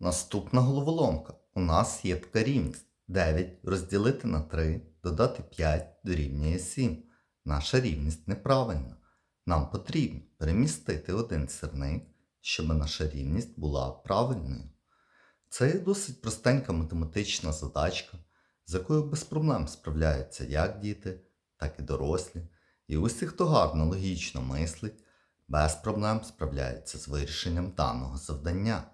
Наступна головоломка. У нас є така рівність. 9 розділити на 3, додати 5 дорівнює 7. Наша рівність неправильна. Нам потрібно перемістити один сірник, щоб наша рівність була правильною. Це досить простенька математична задачка, з якою без проблем справляються як діти, так і дорослі. І усі, хто гарно логічно мислить, без проблем справляється з вирішенням даного завдання.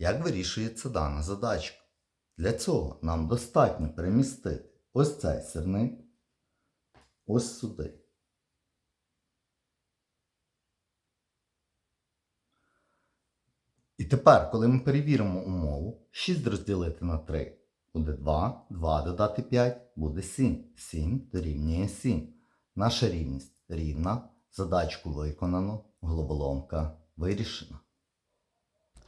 Як вирішується дана задачка? Для цього нам достатньо перемістити ось цей сірник ось сюди. І тепер, коли ми перевіримо умову, 6 розділити на 3 буде 2, 2 додати 5 буде 7. 7 дорівнює 7. Наша рівність рівна. Задачку виконано, головоломка вирішена.